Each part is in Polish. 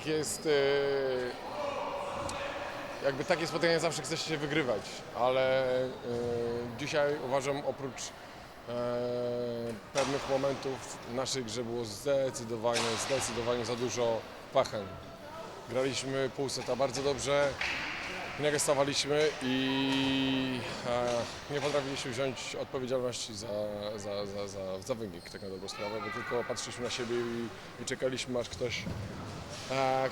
trening jest e, jakby takie spotkania zawsze chce się wygrywać, ale e, dzisiaj uważam oprócz e, pewnych momentów naszej grze było zdecydowanie, zdecydowanie za dużo wahań. Graliśmy pół seta bardzo dobrze, nie gestowaliśmy i nie potrafiliśmy wziąć odpowiedzialności za, za, za, za, za wynik, tak na dobrą sprawę, bo tylko patrzyliśmy na siebie i, i czekaliśmy aż ktoś,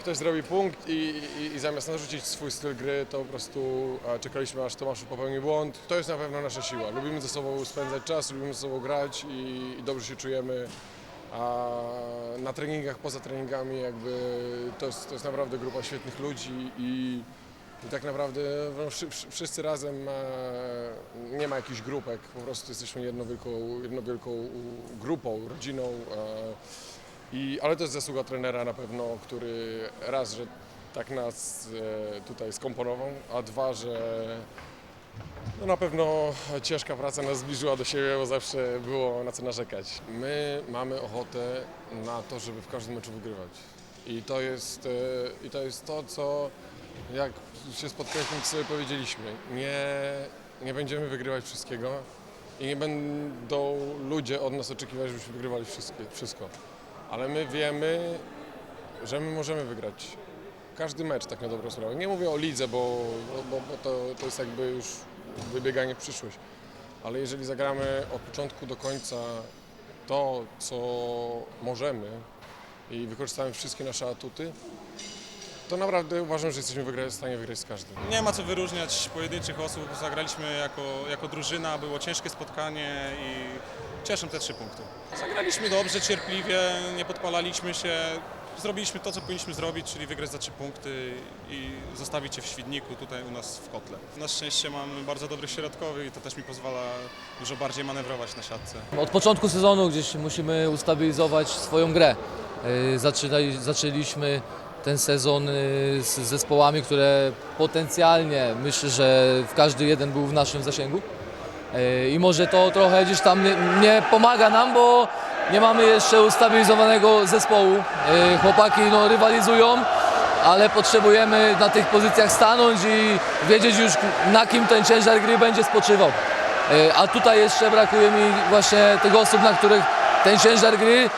ktoś zrobi punkt i, i, i zamiast narzucić swój styl gry, to po prostu czekaliśmy aż Tomaszu popełni błąd. To jest na pewno nasza siła. Lubimy ze sobą spędzać czas, lubimy ze sobą grać i, i dobrze się czujemy. A na treningach, poza treningami jakby to jest, to jest naprawdę grupa świetnych ludzi i, i tak naprawdę no, wszy, wszy- wszyscy razem nie ma jakichś grupek, po prostu jesteśmy jedną wielką, jedną wielką grupą, rodziną. I, ale to jest zasługa trenera na pewno, który raz, że tak nas e, tutaj skomponował, a dwa, że no na pewno ciężka praca nas zbliżyła do siebie, bo zawsze było na co narzekać. My mamy ochotę na to, żeby w każdym meczu wygrywać. I to jest, e, i to, jest to, co jak się spotkaliśmy, sobie powiedzieliśmy. Nie, nie będziemy wygrywać wszystkiego i nie będą ludzie od nas oczekiwać, żebyśmy wygrywali wszystkie, wszystko. Ale my wiemy, że my możemy wygrać każdy mecz tak na dobrą sprawę. Nie mówię o lidze, bo, bo, bo to, to jest jakby już wybieganie w przyszłość. Ale jeżeli zagramy od początku do końca to, co możemy i wykorzystamy wszystkie nasze atuty, to naprawdę uważam, że jesteśmy w stanie wygrać z każdym. Nie ma co wyróżniać pojedynczych osób. Zagraliśmy jako, jako drużyna, było ciężkie spotkanie i cieszą te trzy punkty. Zagraliśmy dobrze, cierpliwie, nie podpalaliśmy się. Zrobiliśmy to, co powinniśmy zrobić, czyli wygrać za trzy punkty i zostawić je w Świdniku, tutaj u nas w kotle. Na szczęście mamy bardzo dobrych środkowych i to też mi pozwala dużo bardziej manewrować na siatce. Od początku sezonu gdzieś musimy ustabilizować swoją grę. Zaczynali, zaczęliśmy ten sezon yy, z zespołami, które potencjalnie myślę, że w każdy jeden był w naszym zasięgu. Yy, I może to trochę gdzieś tam nie, nie pomaga nam, bo nie mamy jeszcze ustabilizowanego zespołu. Yy, Chłopaki no, rywalizują, ale potrzebujemy na tych pozycjach stanąć i wiedzieć już na kim ten ciężar gry będzie spoczywał. E, A tutaj jeszcze brakuje mi właśnie tych osób, na których ten ciężar gry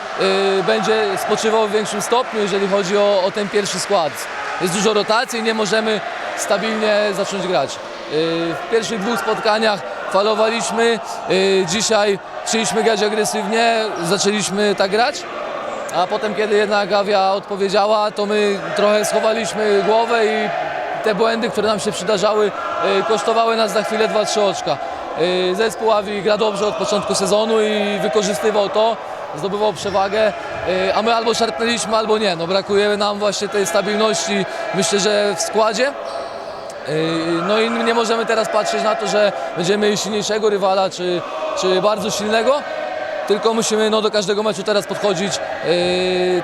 e, będzie spoczywał w większym stopniu, jeżeli chodzi o, o ten pierwszy skład. Jest dużo rotacji, nie możemy stabilnie zacząć grać. E, W pierwszych dwóch spotkaniach falowaliśmy, e, dzisiaj chcieliśmy grać agresywnie, zaczęliśmy tak grać. A potem, kiedy jednak Awia odpowiedziała, to my trochę schowaliśmy głowę i te błędy, które nam się przydarzały, e, kosztowały nas za chwilę 2-3 oczka. E, Zespół Awi gra dobrze od początku sezonu i wykorzystywał to, zdobywał przewagę, e, a my albo szarpnęliśmy, albo nie. No, brakuje nam właśnie tej stabilności, myślę, że w składzie. Yy, No i nie możemy teraz patrzeć na to, że będziemy mieli silniejszego rywala czy, czy bardzo silnego, tylko musimy no, do każdego meczu teraz podchodzić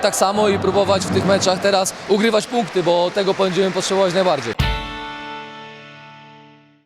tak samo i próbować w tych meczach teraz ugrywać punkty, bo tego będziemy potrzebować najbardziej.